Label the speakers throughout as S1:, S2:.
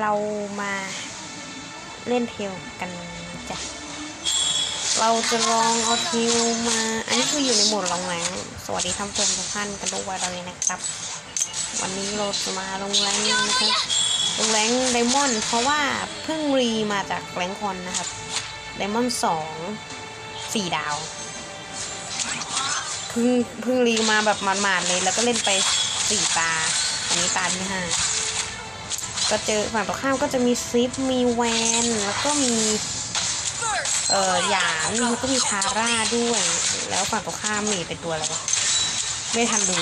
S1: เรามาเล่นเทลกันจ้ะ เราจะลองเอาเทลมา อันนี้คืออยู่ในโหมดลองแรงสวัสดีท่านผู้ชมทุกท่านกันทุกวันเลยนะครับ วันนี้เราจะมาลงแรงนะครับลงแรงไดมอนด์เพราะว่าเพิ่งรีมาจากแรงคอนนะครับไดมอนด์สองสี่ดาวเพิ่งเพิ่งรีมาแบบหมาดๆเลย แล้วก็เล่นไปสี่ตา อันนี้ตาที่ห้า ก็เจอฝั่งตรงข้ามก็จะมีซิปมีแวนแล้วก็มีเอ่อหยานแล้วก็มีทาร่าด้วย แล้วฝั่งตรงข้ามมีเป็นตัวอะไรวะไม่ทันดู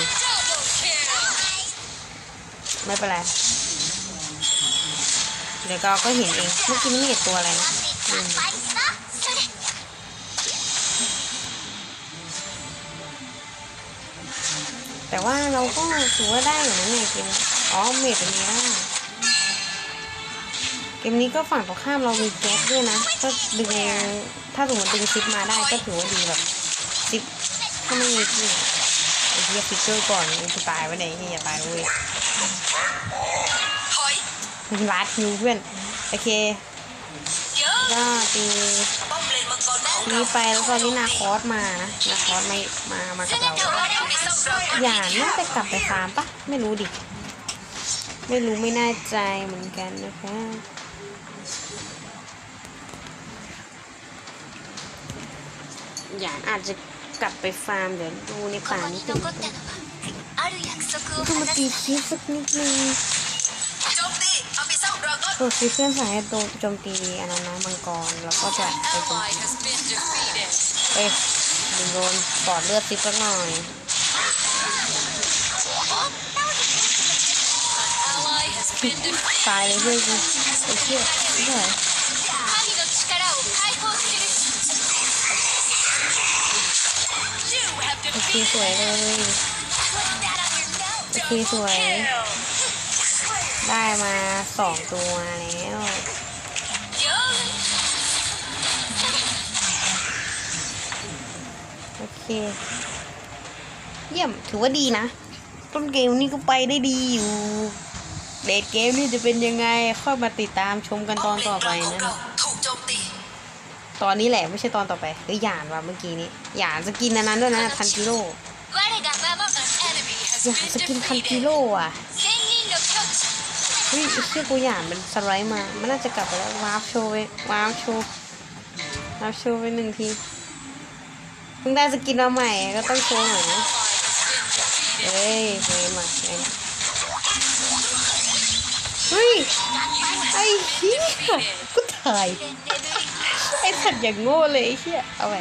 S1: ไม่เป็นไรเดี๋ยวก็ก็เห็นเองเมื่อกี้ไม่เห็นตัวอะไรนะแต่ว่าเราก็ถือว่าได้อยู่นะเนี่ยเกมอ๋อเมดเป็นนี้ได้ เกมนี้ก็ฝั่งตรงข้ามเรามีแก๊สด้วยนะ ก็ดึงถ้าสมมติดึงซิปมาได้ก็ถือว่าดีแบบซิปถ้าไม่มีที่ไอ้เหี้ยฟิกเกอร์ก่อนกูตายไว้ไหนเหี้ยตายเว้ย
S2: ถอย
S1: มึงลาดฮิวเพื่อน โอเค
S2: เยอะ
S1: ก็ตี
S2: ป้อมเลนมังกรของ
S1: นี้
S2: เรา
S1: ไปแล้วก็นี่นาคอสมานะนาคอสไม่มามากับเรา
S2: เราอยู่ในซ่อมเราก็
S1: อย่าน่าจะกลับไปฟาร์มปะไม่รู้ดิ ไม่รู้ไม่แน่ใจเหมือนกันนะคะ อย่างอาจจะกลับไปฟาร์มเดี๋ยวดูในป่านี้
S3: เป็น
S1: ก็มาตีชีสักนิดนึง
S2: ตัวซีเพื่
S1: อนสายตัวโจมตีอันนั้นนะมังกรแล้วก็จะไปโจมตีเอ้ยดึงโดนปอดเลือดซิปสักหน่อย ตายเลยเพื่อนไอ้เชี่ยไม่ไหวโอเคสวยเลยโอเคสวย ได้มาสองตัวแล้วโอเค เยี่ยมถือว่าดีนะ ต้นเกมนี้ก็ไปได้ดีอยู่ เดทเกมนี่จะเป็นยังไงค่อยมาติดตามชมกันตอนต่อไปนะ
S2: ถูกโจมตี
S1: ตอนนี้แหละไม่ใช่ตอนต่อไปเฮ้ยหยานว่ะเมื่อกี้นี้หยานสกินอันนั้นด้วยนะทันกิโร่หยานสกินทัน
S2: กิ
S1: โร่อะเฮ้ยเชื่อกูหยานมันสไลด์มามันน่าจะกลับไปแล้ววาร์ปโชว์วาร์ปโชว์วาร์ปโชว์ไปหนึ่งทีเพิ่งได้สกินมาใหม่ก็ต้องโชว์หน่อยนะเฮ้ยเฮ้ยมาเอ้ เฮ้ย ไอ้เหี้ยกูถ่าย ไอ้สัตว์อย่างโง่เลยไอ้เหี้ย เอาไป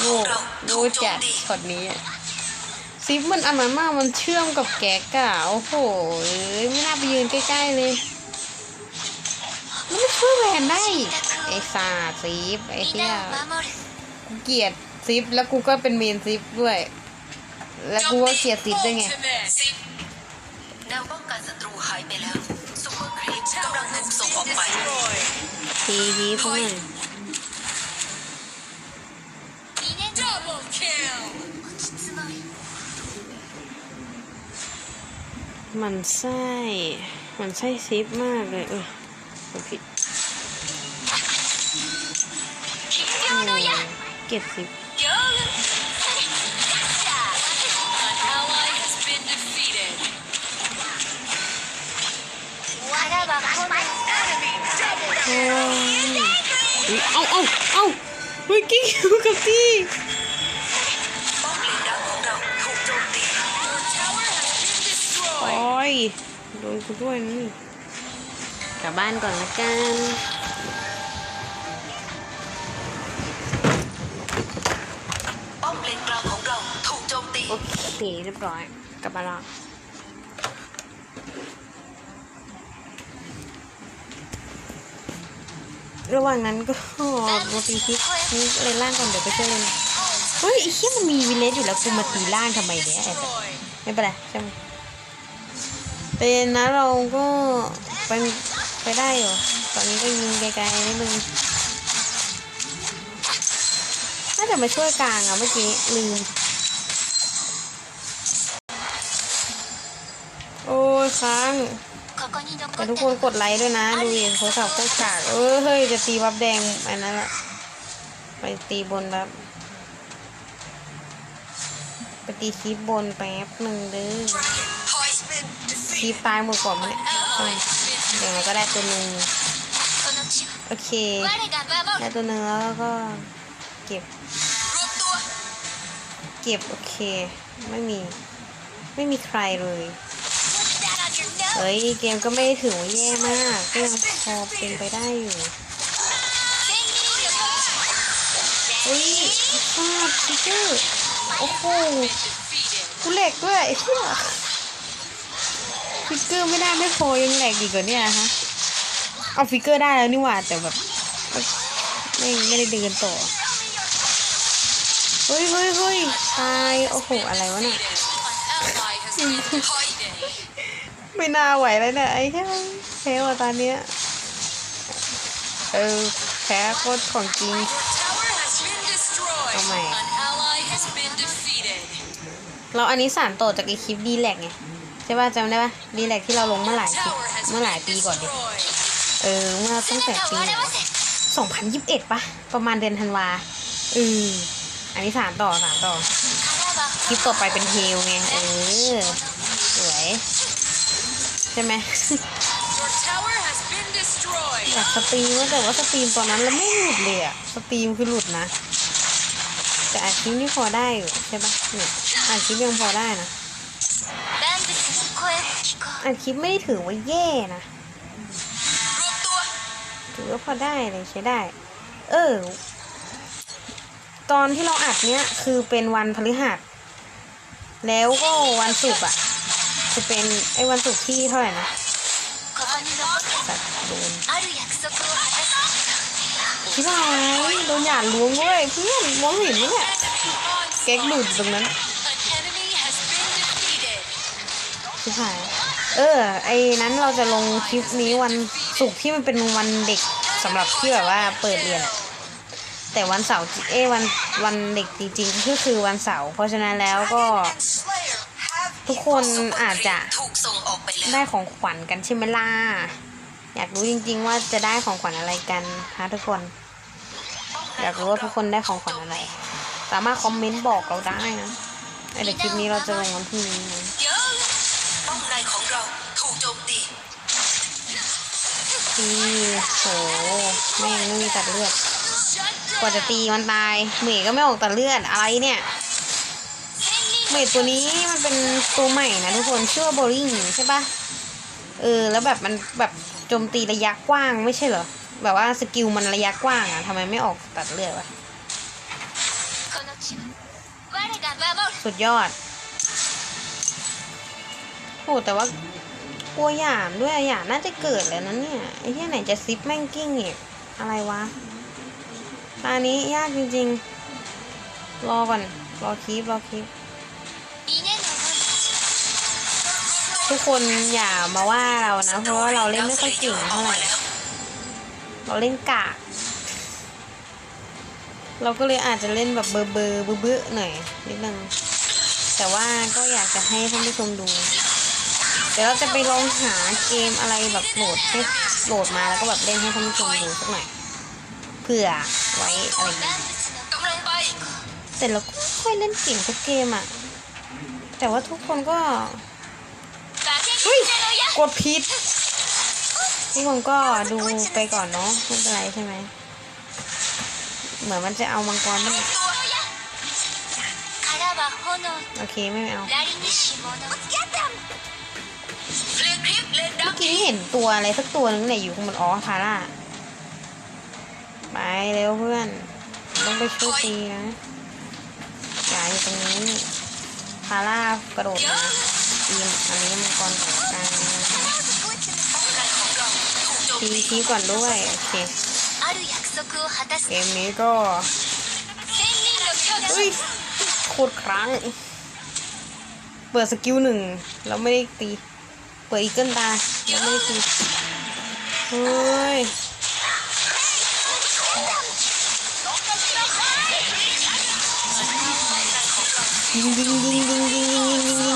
S1: โง่โง่
S2: จั
S1: ดช็อตนี้อะซิปมันอันนั้นมากมันเชื่อมกับแก๊กอะโอ้โหไม่น่าไปยืนใกล้ๆเลยมันไม่ช่วยแวนได้ ไอ้ซาซิฟไอ้เหี้ยกูเกลียดซิฟแล้วกูก็เป็นเมนซิฟด้วย แล้วกูก็เกลียดซิปด้วยไงา
S2: ยไปแล้วซุปเปอร์ครีมกำลังถูกส่งออกไป
S1: ทีวีพวกมันไส้มันไส้ซิฟมากเลยเออผิดเก็บซิป
S2: เฮ้
S1: ยเอาเอาเอาเฮ้ยกิ๊กอยู่กับที่
S2: ป้อมเลนดักของเราถูกโจมตี Your tower has been destroyed
S1: โอ้ยโดนกูด้วยนี่กลับบ้านก่อนละกัน
S2: ป้อมเลนกลางของเราถูกโจมตี
S1: โอเคเรียบร้อยกลับบ้านและ ระหว่างนั้นก็มาตีคิกนี่เลนล่างก่อนเดี๋ยวไปช่วยเลนเฮ้ยไอ้เหี้ยมันมีวิเลสอยู่แล้วกูมาตีล่างทำไมเนี่ยไม่เป็นไรใช่ไหมแต่นนะเราก็ไปไปได้อยู่ตอนนี้ก็ยิงไกลๆนิดนึงน่าจะมาช่วยกลางอะเมื่อกี้ลืมโอ้ยค้าง แต่ทุกคนกดไลค์ด้วยนะ ดูเย่างโทรศัพท์โคตรกากเออเฮ้ยจะตีวับแดงอันนั้นแหละไปตีบนแบบไปตีคลิปบนแป๊บหนึ่งเด้อคลิปตายหมดก่อนเลยทำไเดี๋ยวเราก็ได้ตัวหนึ่งโอเคได้ตัวหนึ่งแล้วก็เก็บ เก็บ โอเค ไม่มี ไม่มีใครเลย เฮ้ย เกมก็ไม่ถึงว่าแย่มากก็ยังพอเป็นไปได้อยู่อุ้ยฟาดพิกเกอร์โอ้โหกูเหล็กด้วยไอ้เหี้ยฟิกเกอร์ไม่ได้ไม่พอยังแหลกอีกกว่านี้ฮะ เอาฟิกเกอร์ได้แล้วนี่หว่าแต่แบบไม่ไม่ได้เดินต่อ เฮ้ยเฮ้ยเฮ้ยตาย โอ้โห อะไรวะเนี่ย ไม่น่าไหวเลยเนี่ยไอ้แพ้ว่ะตอนเนี้ยเออแพ้โคตรของจริงทำไมเราอันนี้สานต่อจากไอีคลิปดีแลกไงใช่ป่ะจำได้ป่ะดีแลกที่เราลงเมื่อหลายปีเมื่อหลายปีก่อนดิเออเมื่อตั้งแต่ปี
S3: ส
S1: องพัน
S3: ยิ
S1: บเอ็ดป่ะประมาณเดือนธันวาเอออันนี้สานต่อสานต่อคลิปต่อไปเป็นเฮลไงเออสวย ช่ไหมอยากสตรีมแต่ว่าสตรีมตอนนั้นเราไม่หลุดเลยอะสตรีมคือหลุดนะ แต่อาชีพนี่พอได้อยู่ใช่ปะเนี่ยอาชีพยังพอได้นะอาชีพไม่ได้ถือว่าแย่นะถือว่าพอได้เลยใช้ได้ เออ ตอนที่เราอัดเนี้ยคือเป็นวันพฤหัสแล้วก็วันศุกร์อะ จะเป็นไอ้วันศุกร์ที่เท่าไหร่นะจัดโดนที่ไหนโดนหยาดล้วงเว้ยเพื่อนมองเห็นไหมเนี่ยเก๊กหลุดตรงนั้นที่ไหนเออ ไอ้นั้นเราจะลงคลิปนี้วันศุกร์ที่มันเป็นวันเด็กสำหรับที่แบบว่าเปิดเรียนแต่วันเสาร์เอ้วันวันเด็กจริงๆก็คือวันเสาร์เพราะฉะนั้นแล้วก็ ทุกคนอาจจะ
S2: ถูกส่งออกไปแล้ว
S1: ได้ของขวัญกันใช่ไหมล่ะ อยากรู้จริง ๆ ว่าจะได้ของขวัญอะไรกันฮะทุกคน อยากรู้ว่าทุกคนได้ของขวัญอะไร สามารถคอมเมนต์บอกเราได้นะเดี๋ยวคลิปนี้เราจะลงวันพรุ่งนี้นะ
S2: เยอะป้อมในของเราถูกโจมตี
S1: ตีโหแม่งไม่มีตัดเลือด กว่าจะตีมันตายเหมยก็ไม่ออกตัดเลือดอะไรเนี่ย เมตัวนี้มันเป็นตัวใหม่นะทุกคนชื่อว่าโบลิงใช่ปะเออ แล้วแบบมันแบบโจมตีระยะกว้างไม่ใช่เหรอ แบบว่าสกิลมันระยะกว้างอะทำไมไม่ออกตัดเลือดวะสุดยอดโอ้แต่ว่ากลัวหยามด้วยหยามน่าจะเกิดแล้วนะเนี่ยไอ้ที่ไหนจะซิปแม่งกิ้งอีกอะไรวะตานี้ยากจริงๆ รอก่อน รอคลิปรอคลิป ทุกคนอย่ามาว่าเรานะ เพราะว่าเราเล่นไม่ค่อยจริงเท่าไหร่เราเล่นกะเราก็เลยอาจจะเล่นแบบเบอร์เบอร์เบื้อหน่อยนิดนึงแต่ว่าก็อยากจะให้ท่านผู้ชมดู เดี๋ยวเราจะไปลองหาเกมอะไรแบบโหลดให้โหลดมาแล้วก็แบบเล่นให้ท่านผู้ชมดูสักหน่อยเผื่อไว้อะไรอย่างเงี้ยแต่เราก็ค่อยเล่นเก่งทุกเกมอะแต่ว่าทุกคนก็ อุ้ยกดพิษทุกคนก็ดูไปก่อนเนาะไม่เป็นไรใช่ไหม เหมือนมันจะเอามังกรมาโอเคไม่เอา
S2: เมื่
S1: อกี้เห็นตัวอะไรสักตัวนึงไหนอยู่ข้างบนอ๋อพาร่าไปเร็วเพื่อนต้องไปช่วยตีนะอย่าอยู่ตรงนี้พาร่ากระโดดมา ทีมอันนี้มังกรของกลาง
S2: ที
S1: ทีก่อนด้วย โอเค เกมนี้ก็เฮ้ยโคตรครั้ง เปิดสกิลหนึ่งแล้วไม่ได้ตี เปิดอีเกิลตาแล้วไม่ได้ตี เฮ้ยดิงดิงดิงดิงดิงดิงดิง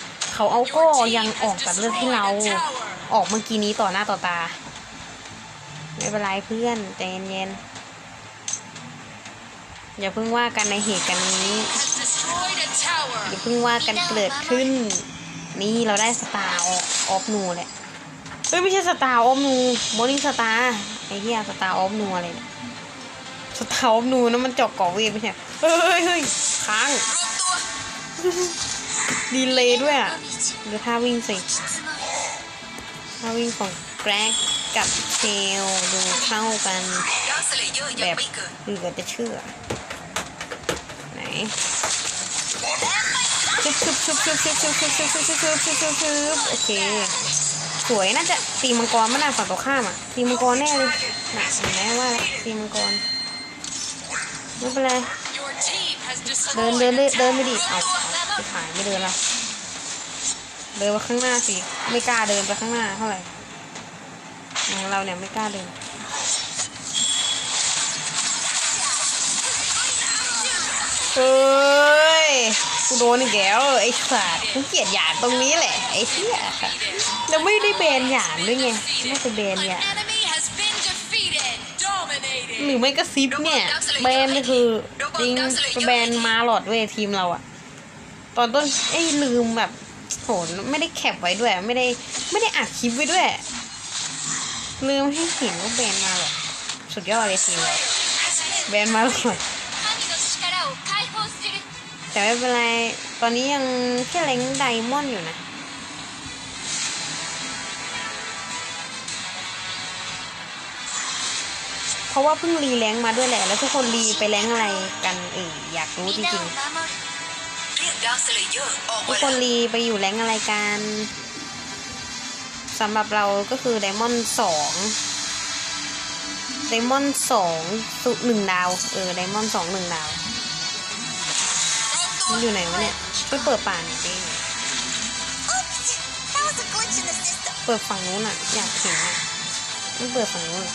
S1: เขาเอา
S2: ก็
S1: ยังออกกับเลือดให้เราออกเมื่อกี้นี้ต่อหน้าต่อตา ไม่เป็นไรเพื่อนใจเย็นๆอย่าเพิ่งว่ากันในเหตุการณ์นี้อย่าเพิ่งว่ากันเกิดขึ้น นี่เราได้สตาร์ออฟนูแหละเฮ้ยไม่ใช่สตาร์ออฟนูโมนิ่งสตาร์ไอ้เหี้ยสตาร์ออฟนูอะไรเนี่ยสตาร์ออฟนูนั่นมันจอกก่อเวทไม่ใช่เฮ้ยเฮ้ยค้าง ดีเลยด้วยอะ
S3: เดี๋
S1: ยวท่าวิ่งสิท่าวิ่งของแกรกกับเทลดูเข้ากันแบบ
S2: เห
S1: ลือจะเชื่อ ไหนชึบชึบชึบชึบชึบชึบชึบชึบชึบชึบชึบชึบชึบชึบโอเค สวยน่าจะตีมังกรม่น่าฝั่งตรงข้ามอะตีมังกรแน่เลยหน่กเนไว่าตีมังกรไม่เป็นไร เดินเดินเดินเดินไปดิเอาไปถ่ายไม่เดินละเดินไปข้างหน้าสิ ไม่กล้าเดินไปข้างหน้าเท่าไหร่อย่างเราเนี่ยไม่กล้าเดินเฮ้ย กูโดนอีกแล้วไอ้สัตว์กูเกลียดหยาดตรงนี้แหละไอ้เหี้ยแล้วไม่ได้แบนหยาดด้วยไงไม่ไปแบนหยาด รือไม่ก็ซิปเนี่ยแบรนคือจริงแบรนมาหลอดเวทีมเราอะตอนต้นไอ้ลืมแบบโหนไม่ได้แคปไว้ด้วย ไม่ได้ไม่ได้อัดคลิปไว้ด้วย ลืมให้เห็นว่าแบรนมาหลอดสุดยอดเลยทีมเราแบนมาหลอดแต่ไม่เป็นไร ตอนนี้ยังแค่เล้งไดมอนด์อยู่นะ เพราะว่าเพิ่งรีแรงมาด้วยแหละ แล้วทุกคนรีไปแรงอะไรกันเอ่อยากรู้จริงๆทุกคนรีไปอยู่แรงอะไรกันสำหรับเราก็คือไดมอนด์สองไดมอนด์สองสุหนึ่งดาว เออไดมอนด์สองหนึ่งดาว มันอยู่ไหนวะเนี่ย ไปเปิดป่าหน่อยดิเปิดฝั่งนู้นอะอยากเห็นอะไม่เปิดฝั่งนู้นหรอ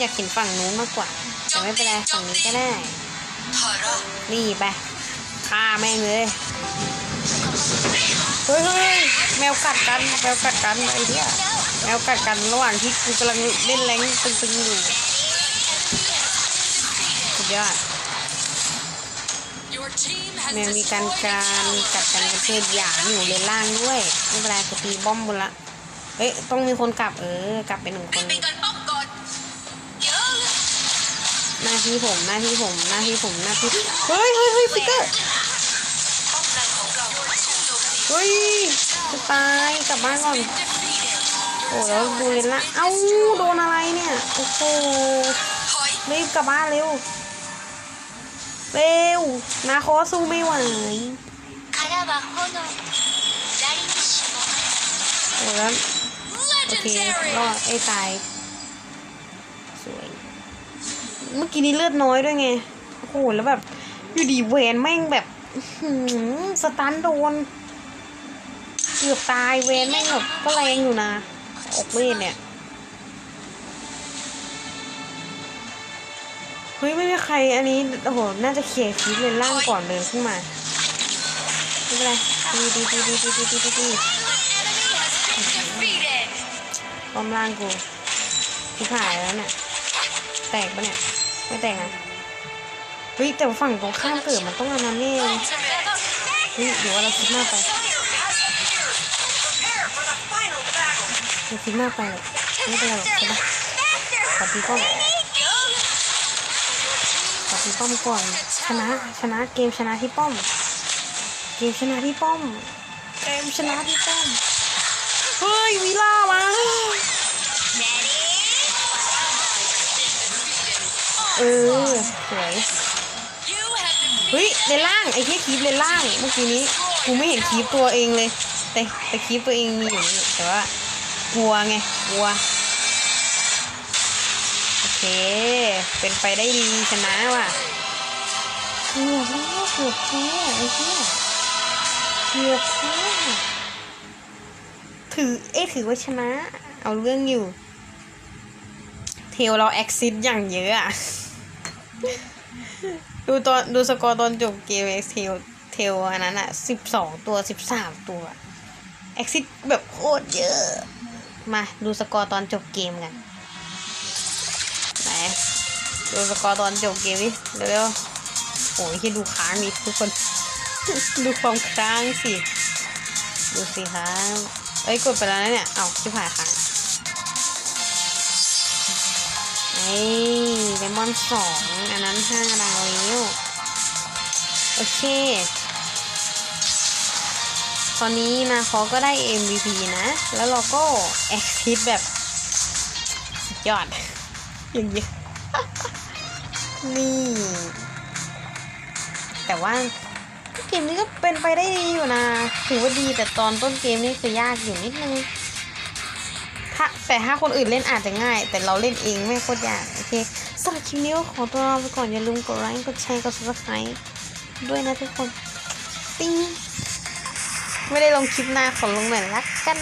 S1: อยากเห็นฝั่งนู้นมากกว่า แต่ไม่เป็นไรฝั่งนี้ก็ได้ นี่ไปฆ่าแม่งเลย เฮ้ยเฮ้ยแมวกัดกัน แมวกัดกันไอ้เหี้ยแมวกัดกันระหว่างที่กูกำลังเล่นแรงตึงๆอยู่สุดยอดแมวมีการการกัดกันกระเทือนหยาอยู่เลนล่างด้วยไม่เป็นไรกูตีบ้อมบนละเฮ้ยต้องมีคนกลับเออกลับไปหนึ่งคน
S2: นน
S1: หน้าที่ผมหน้าที่ผมหน้าที่ผมหน้าที่เฮ้ยเฮ้ยเฮ้ยปีเตอร์
S2: เฮ้
S1: ยจะตายกลับบ้านก่อนโอ้แล้วดูเลนละเอ้าโดนอะไรเนี่ยโอ้โหรีบกลับบ้านเร็วเร็วนาโคอสู้ไม่ไหวโอ้แล้วโอเคก็ไอ้ตาย เมื่อกี้นี้เลือดน้อยด้วยไง โอ้โห แล้วแบบ อยู่ดีเวนแม่งแบบสตันโดน เกือบตายเวนแม่งแบบก็แรงอยู่นะ ออกเวทเนี่ย เฮ้ย ไม่มีใครอันนี้ โอ้โห น่าจะเคลียร์คลิปเลยล่างก่อนเดินขึ้นมาไม่เป็นไรดีดีดีดีดีดีดีดีดี
S3: defeated
S1: ป้อมล่างกูที่ผ่ายแล้วเนี่ย แตกปะเนี่ย ไม่แตกนะเฮ้ยแต่ฝั่งตรงข้ามเกิดมันต้องอันนั้นนี่เองเฮ้ยเดี๋ยวว่าเราคิดมากไปเราคิดมากไปไม่เป็นไรหรอกใช่ปะขอตีป้อมขอตีป้อมก่อนชนะชนะเกมชนะที่ป้อม เกมชนะที่ป้อมเกมชนะที่ป้อมเฮ้ยวิล่ามา เออสวยเฮ้ยเลนล่างไอ้ที่คลิปเลนล่างเมื่อกี้นี้กูไม่เห็นคลิปตัวเองเลย แต่แต่คลิปตัวเองมีอยู่แต่ว่ากลัวไงกลัวโอเค เป็นไปได้ดีชนะว่ะเกือบแล้วเกือบแพ้ไอ้เหี้ยเกือบแพ้ถือเอ๊ถือว่าชนะ เอาเรื่องอยู่ เทลเราแอคซิสอย่างเยอะอะ ดูตอนดูสกอร์ตอนจบเกมเอ็กเทลเทลอันนั้นอะสิบสองตัวสิบสามตัวแอคซิสแบบโคตรเยอะ มาดูสกอร์ตอนจบเกมกันไหนดูสกอร์ตอนจบเกมดิเร็วๆโอ้ยที่ดูค้างดิทุกคน ดูความค้างสิ ดูสิครับเอ้ยกดไปแล้วนะเนี่ย เอาชิบหายค้าง เลมอนสองอันนั้นห้าดาวแล้ว โอเค ตอนนี้นาคอก็ได้ MVP นะ แล้วเราก็แอคทิสแบบสุดยอด อย่างเงี้ยนี่ แต่ว่าเกมนี้ก็เป็นไปได้ดีอยู่นะ ถือว่าดีแต่ตอนต้นเกมนี่คือยากอยู่นิดนึง ถ้าแต่ถ้าคนอื่นเล่นอาจจะง่าย แต่เราเล่นเองไม่โคตรยากโอเคสำหรับคลิปนี้ก็ขอตัวลาไปก่อนอย่าลืมกดไลค์กดแชร์กด subscribe ด้วยนะทุกคน ปิ้งไม่ได้ลงคลิปหน้าขอลงหน่อยละกัน